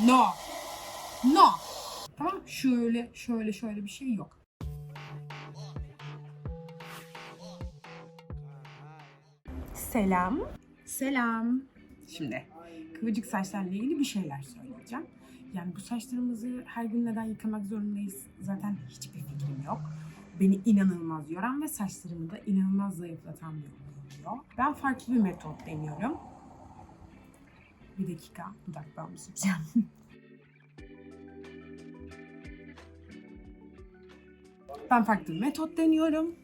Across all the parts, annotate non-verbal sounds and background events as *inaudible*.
No. No. Tamam şöyle şöyle şöyle bir şey yok. Selam. Selam. Şimdi kıvırcık saçlarla ilgili bir şeyler söyleyeceğim. Yani bu saçlarımızı her gün neden yıkamak zorundayız zaten hiçbir fikrim yok. Beni inanılmaz yoran ve saçlarımı da inanılmaz zayıflatan bir oluyor. Ben farklı bir metot deniyorum. Bir dakika dudak bağımı süreceğim. Ben farklı bir metot deniyorum.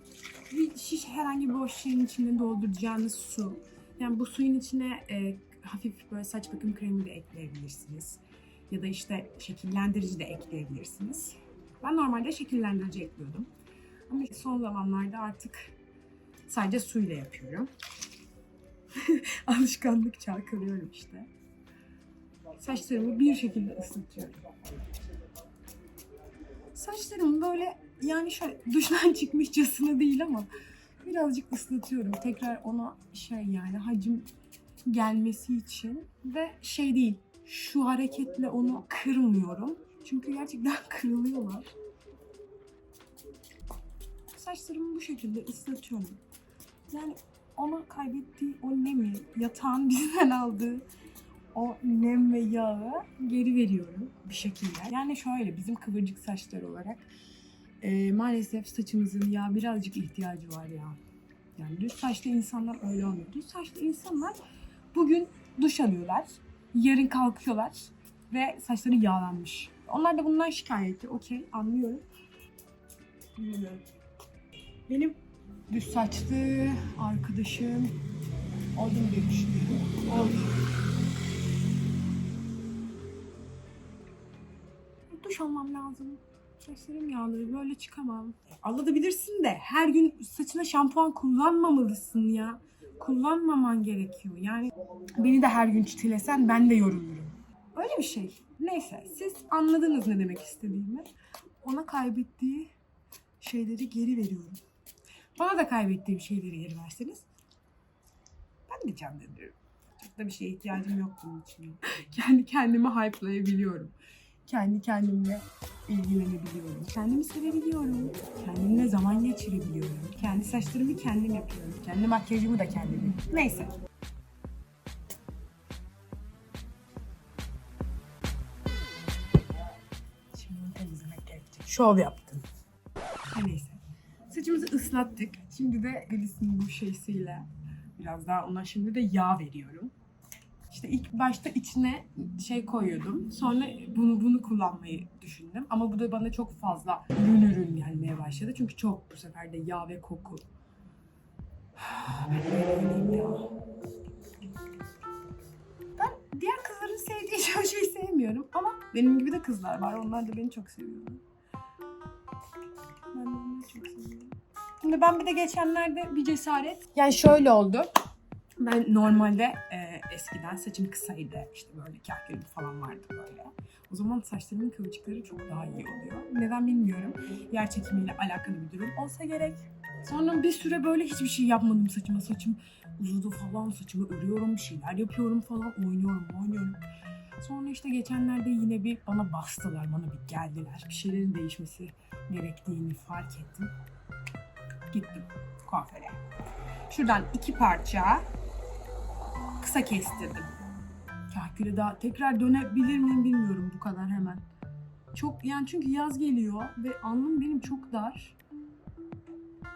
Bir şiş herhangi bir boş şeyin içine dolduracağınız su. Yani bu suyun içine e, hafif böyle saç bakım kremi de ekleyebilirsiniz. Ya da işte şekillendirici de ekleyebilirsiniz. Ben normalde şekillendirici ekliyordum. Ama son zamanlarda artık sadece suyla yapıyorum. *laughs* Alışkanlık çarkılıyorum işte. Saçlarımı bir şekilde ıslatıyorum. Saçlarımı böyle yani şöyle *laughs* duştan çıkmışçasına değil ama birazcık ıslatıyorum. Tekrar ona şey yani hacim gelmesi için ve şey değil şu hareketle onu kırmıyorum. Çünkü gerçekten *laughs* kırılıyorlar. Saçlarımı bu şekilde ıslatıyorum. Yani ona kaybettiği o nemi, yatağın bizden *laughs* aldığı o nem ve yağı geri veriyorum bir şekilde. Yani şöyle bizim kıvırcık saçlar olarak e, maalesef saçımızın ya birazcık ihtiyacı var ya. Yani düz saçlı insanlar öyle olmuyor. Düz saçlı insanlar bugün duş alıyorlar, yarın kalkıyorlar ve saçları yağlanmış. Onlar da bundan şikayetçi. Okey anlıyorum. Bilmiyorum. Benim düz saçlı arkadaşım oldum diye düşünüyorum. Oldu. Almam lazım. Saçlarım yağlı. Böyle çıkamam. Anlatabilirsin de her gün saçına şampuan kullanmamalısın ya. Kullanmaman gerekiyor. Yani beni de her gün çitilesen ben de yorulurum. Öyle bir şey. Neyse siz anladınız ne demek istediğimi. Ona kaybettiği şeyleri geri veriyorum. Bana da kaybettiğim şeyleri geri verseniz ben de canlanırım. Çok da bir şeye ihtiyacım yok bunun için. *laughs* Kendi kendimi hype'layabiliyorum. Kendi kendimle ilgilenebiliyorum. Kendimi sevebiliyorum. Kendimle zaman geçirebiliyorum. Kendi saçlarımı kendim yapıyorum. Kendi makyajımı da kendim yapıyorum. Neyse. Şimdi temizlemek gerekecek. Şov yaptım. Neyse. Saçımızı ıslattık. Şimdi de Glis'in bu şeysiyle biraz daha ona şimdi de yağ veriyorum. İşte ilk başta içine şey koyuyordum. Sonra bunu bunu kullanmayı düşündüm. Ama bu da bana çok fazla ürün ürün gelmeye başladı. Çünkü çok bu sefer de yağ ve koku. Ben diğer kızların sevdiği *laughs* şeyi sevmiyorum. Ama benim gibi de kızlar var. Onlar da beni çok seviyor. Ben de onları çok seviyorum. Şimdi ben bir de geçenlerde bir cesaret. Yani şöyle oldu. Ben normalde e, eskiden saçım kısaydı. İşte böyle kahkülüm falan vardı böyle. O zaman saçlarımın kıvırcıkları çok daha iyi oluyor. Neden bilmiyorum. Yer çekimiyle alakalı bir durum olsa gerek. Sonra bir süre böyle hiçbir şey yapmadım saçıma. Saçım uzadı falan. Saçımı örüyorum, bir şeyler yapıyorum falan. Oynuyorum, oynuyorum. Sonra işte geçenlerde yine bir bana bastılar, bana bir geldiler. Bir şeylerin değişmesi gerektiğini fark ettim. Gittim kuaföre. Şuradan iki parça kısa kestirdim. Kahküle daha tekrar dönebilir miyim bilmiyorum bu kadar hemen. Çok yani çünkü yaz geliyor ve alnım benim çok dar.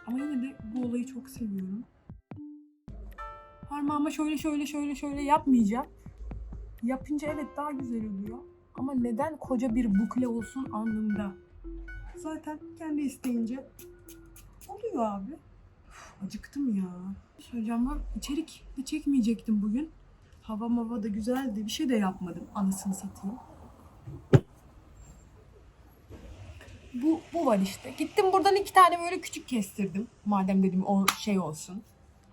Ama yine de bu olayı çok seviyorum. Parmağıma şöyle şöyle şöyle şöyle yapmayacağım. Yapınca evet daha güzel oluyor. Ama neden koca bir bukle olsun alnımda? Zaten kendi isteyince oluyor abi. Acıktım ya. Söyleyeceğim ben içerik de çekmeyecektim bugün. Hava mava da güzeldi. Bir şey de yapmadım. Anasını satayım. Bu, bu var işte. Gittim buradan iki tane böyle küçük kestirdim. Madem dedim o şey olsun.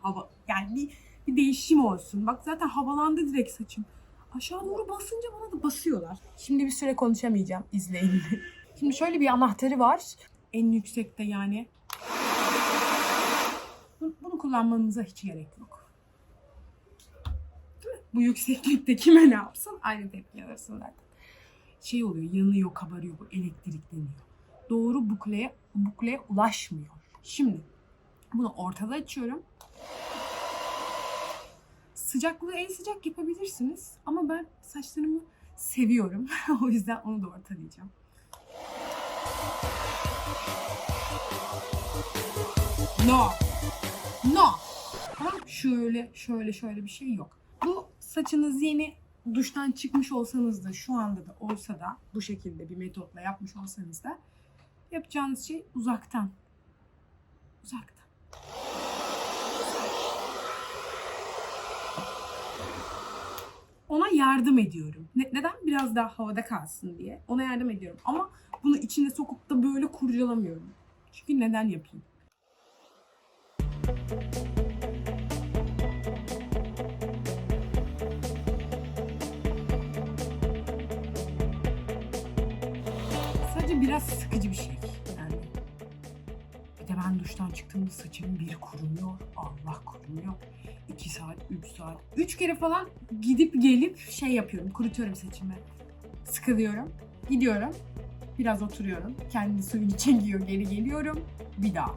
Hava yani bir, bir değişim olsun. Bak zaten havalandı direkt saçım. Aşağı doğru basınca bana da basıyorlar. Şimdi bir süre konuşamayacağım. İzleyin. *laughs* Şimdi şöyle bir anahtarı var. En yüksekte yani. Kullanmanıza hiç gerek yok. Bu yükseklikte kime ne yapsın? Aynı tepki alırsın zaten. şey oluyor, yanıyor, kabarıyor, bu elektrikleniyor. Doğru bukleye, bukleye ulaşmıyor. Şimdi bunu ortada açıyorum. Sıcaklığı en sıcak yapabilirsiniz ama ben saçlarımı seviyorum. *laughs* o yüzden onu da ortalayacağım. No. Şöyle şöyle şöyle bir şey yok. Bu saçınız yeni duştan çıkmış olsanız da şu anda da olsa da bu şekilde bir metotla yapmış olsanız da yapacağınız şey uzaktan. Uzaktan. Ona yardım ediyorum. Ne- neden? Biraz daha havada kalsın diye. Ona yardım ediyorum. Ama bunu içine sokup da böyle kurcalamıyorum. Çünkü neden yapayım? Sadece biraz sıkıcı bir şey. Yani bir de ben duştan çıktığımda saçım bir kurumuyor. Allah kurumuyor. 2 saat, 3 saat. 3 kere falan gidip gelip şey yapıyorum. Kurutuyorum saçımı. Sıkılıyorum. Gidiyorum. Biraz oturuyorum. Kendi suyunu *laughs* çekiyor. Geri geliyorum. Bir daha.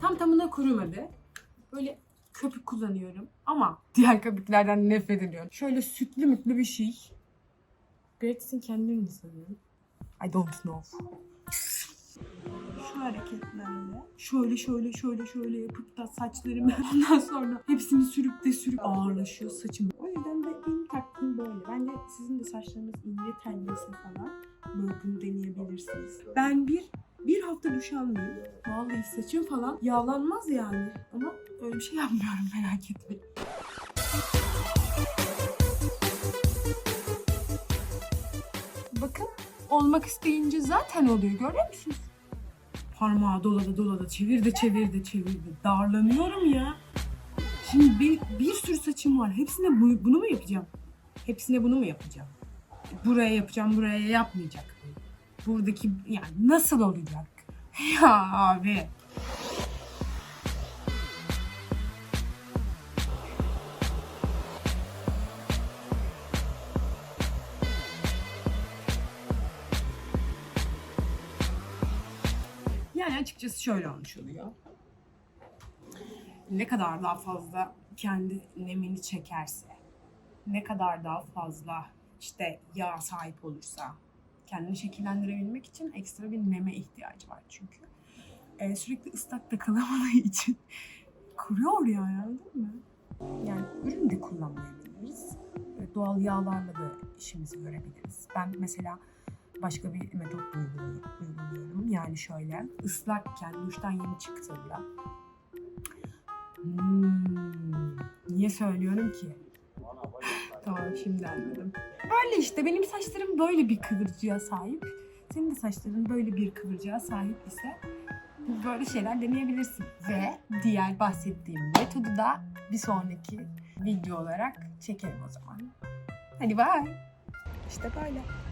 Tam tamına kurumadı. Böyle köpük kullanıyorum. Ama diğer köpüklerden nefret ediyorum. Şöyle sütlü mütlü bir şey. Gretsin kendini mi sanıyorum? I don't know. Şu hareketlerle şöyle şöyle şöyle şöyle yapıp da saçlarımı *laughs* ondan sonra hepsini sürüp de sürüp ağırlaşıyor saçım. O yüzden de benim taktiğim böyle. Bence sizin de saçlarınız ince telliyse falan böyle bunu deneyebilirsiniz. Ben bir bir hafta duş almıyorum. Vallahi saçım falan yağlanmaz yani. Ama öyle bir şey yapmıyorum merak etmeyin. Bakın olmak isteyince zaten oluyor görüyor musunuz? Parmağı dolada dolada çevir de çevir de çevir de darlanıyorum ya. Şimdi bir, bir sürü saçım var. Hepsine bu- bunu mu yapacağım? Hepsine bunu mu yapacağım? Buraya yapacağım, buraya yapmayacak. Buradaki yani nasıl olacak? *laughs* Ya abi. Yani açıkçası şöyle oluyor. Ne kadar daha fazla kendi nemini çekerse, ne kadar daha fazla işte yağ sahip olursa, kendini şekillendirebilmek için ekstra bir neme ihtiyacı var çünkü. Ee, sürekli ıslak da kalamadığı *laughs* için kuruyor yani anladın mı? Yani ürün de kullanmayabiliriz. Doğal yağlarla da işimizi görebiliriz. Ben mesela başka bir metot uyguluyorum. Yani şöyle ıslakken duştan yeni çıktığımda Hmm, niye söylüyorum ki? Tamam şimdi anladım. Böyle işte benim saçlarım böyle bir kıvırcığa sahip. Senin de saçların böyle bir kıvırcığa sahip ise böyle şeyler deneyebilirsin. Ve diğer bahsettiğim metodu da bir sonraki video olarak çekerim o zaman. Hadi bye. İşte böyle.